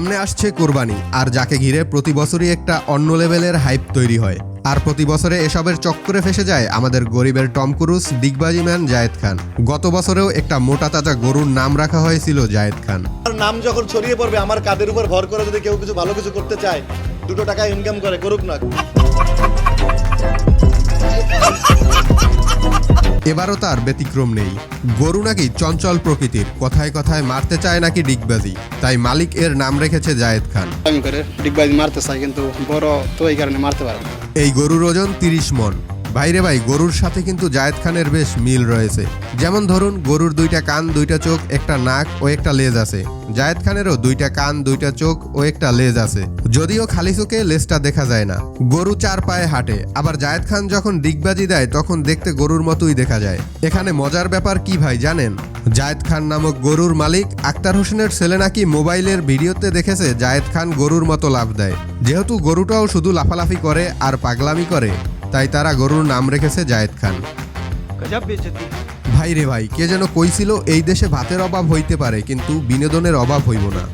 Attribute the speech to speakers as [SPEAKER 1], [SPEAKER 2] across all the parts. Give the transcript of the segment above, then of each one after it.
[SPEAKER 1] সামনে আসছে কোরবানি, আর যাকে ঘিরে প্রতি বছরই একটা অন্য লেভেলের হাইপ তৈরি হয়। আর প্রতি বছরে এসবের চক্করে ফেসে যায় আমাদের গরিবের টম ক্রুজ ডিগবাজি ম্যান জায়েদ খান। গত বছরেও একটা মোটা তাজা গরুর নাম রাখা হয়েছিল জায়েদ খান।
[SPEAKER 2] আমার নাম যখন ছড়িয়ে পড়বে, আমার কাদের উপর ভর করে যদি কেউ কিছু ভালো কিছু করতে চায়, দুটো টাকা ইনকাম করে, করুক না।
[SPEAKER 1] এবারও তার ব্যতিক্রম নেই। গরু নাকি চঞ্চল প্রকৃতির কথায় কথায় মারতে চায় নাকি ডিগবাজি? তাই মালিক এর নাম রেখেছে জায়েদ খান।
[SPEAKER 3] ডিগবাজি মারতে চাই কিন্তু বড় তো এই কারণে মারতে পারে
[SPEAKER 1] এই গরুর ওজন তিরিশ মন। ভাইরে ভাই, গরুর সাথে কিন্তু জায়েদ খানের বেশ মিল রয়েছে। যেমন ধরুন, গরুর দুইটা কান, দুইটা চোখ, একটা নাক ও একটা লেজ আছে। জায়েদ খানেরও দুইটা কান, দুইটা চোখ ও একটা লেজ আছে। যদিও খালি চোখে লেজটা দেখা যায় না। গরু চার পায়ে হাঁটে। আবার জায়েদ খান যখন ডিগবাজি দেয়, তখন দেখতে গরুর মতোই দেখা যায়। এখানে মজার ব্যাপার কি ভাই, জানেন? জায়েদ খান নামক গরুর মালিক আক্তার হোসেনের ছেলে নাকি মোবাইলের ভিডিওতে দেখেছে জায়েদ খান গরুর মতো লাভ দেয়। যেহেতু গরুটাও শুধু লাফালাফি করে আর পাগলামি করে। তাই তারা গরুর নাম রেখেছে জায়েদ খান। ভাই রে ভাই কে যেন কইছিল এই দেশে ভাতের অভাব হইতে পারে কিন্তু বিনোদনের অভাব হইব না।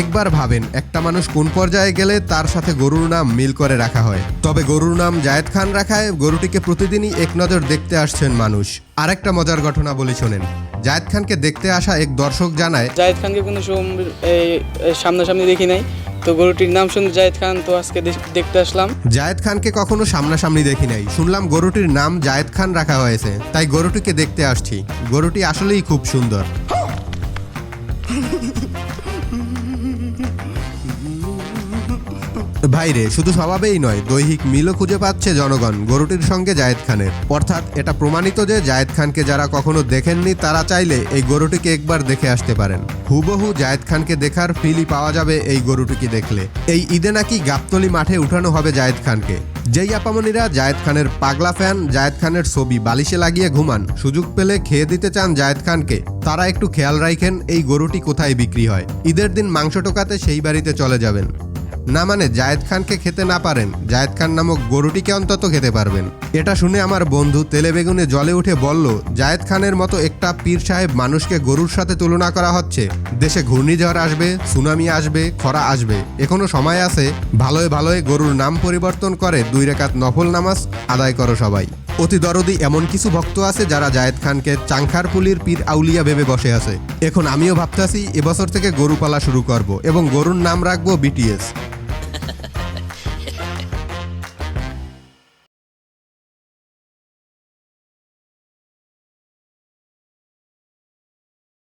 [SPEAKER 1] একবার ভাবেন একটা মানুষ কোন পর্যায়ে গেলে তার সাথে গরুর নাম মিল করে রাখা হয়। তবে গরুর নাম জায়েদ খান রাখায় গরুটিকে প্রতিদিনই এক নজর দেখতে আসছেন মানুষ। আরেকটা মজার ঘটনা বলি শোনেন। জায়েদ খানকে দেখতে আসা এক দর্শক জানায়
[SPEAKER 4] জায়েদ খানকে কোনো সামনাসামনি দেখি নাই। তো গরুটির নাম শুনে জায়েদ খান তো আজকে দেখ- দেখতে আসলাম।
[SPEAKER 1] জায়েদ খানকে কখনো সামনাসামনি দেখি নাই। শুনলাম গরুটির নাম জায়েদ খান রাখা হয়েছে তাই গরুটিকে দেখতে আসছি। গরুটি আসলেই খুব সুন্দর। ভাইরে শুধু স্বভাবেই নয়, দৈহিক মিলও খুঁজে পাচ্ছে জনগণ, গরুটির সঙ্গে জায়েদ খানের। অর্থাৎ এটা প্রমাণিত যে জায়েদ খানকে যারা কখনো দেখেননি, তারা চাইলে এই গরুটিকে একবার দেখে আসতে পারেন। হুবহু জায়েদ খানকে দেখার ফিলই পাওয়া যাবে এই গরুটিকে দেখলে। এই ঈদে নাকি গাবতলি মাঠে উঠানো হবে জায়েদ খানকে। যেই আপামনিরা জায়েদ খানের পাগলা ফ্যান, জায়েদ খানের ছবি বালিশে লাগিয়ে ঘুমান, সুযোগ পেলে খেয়ে দিতে চান জায়েদ খানকে, তারা একটু খেয়াল রাখেন এই গরুটি কোথায় বিক্রি হয়। ঈদের দিন মাংস টোকাতে সেই বাড়িতে চলে যাবেন। না মানে জায়েদ খানকে খেতে না পারেন। জায়েদ খান নামক গরুটিকে অন্তত খেতে পারবেন। এটা শুনে আমার বন্ধু তেলে বেগুনে জলে উঠে বলল, জায়েদ খানের মতো একটা পীর সাহেব মানুষকে গরুর সাথে তুলনা করা হচ্ছে। দেশে ঘূর্ণিঝড় আসবে, সুনামি আসবে, খরা আসবে। এখনও সময় আছে, ভালোয় ভালোয় গরুর নাম পরিবর্তন করে দুই রেখাত নফল নামাজ আদায় করো সবাই। অতি দরদি এমন কিছু ভক্ত আছে যারা জায়েদ খানকে চাংখার পুলির পীর আউলিয়া ভেবে বসে আছে। এখন আমিও ভাবতেছি, এবছর থেকে গরু পালা শুরু করব এবং গরুর নাম রাখব বিটিএস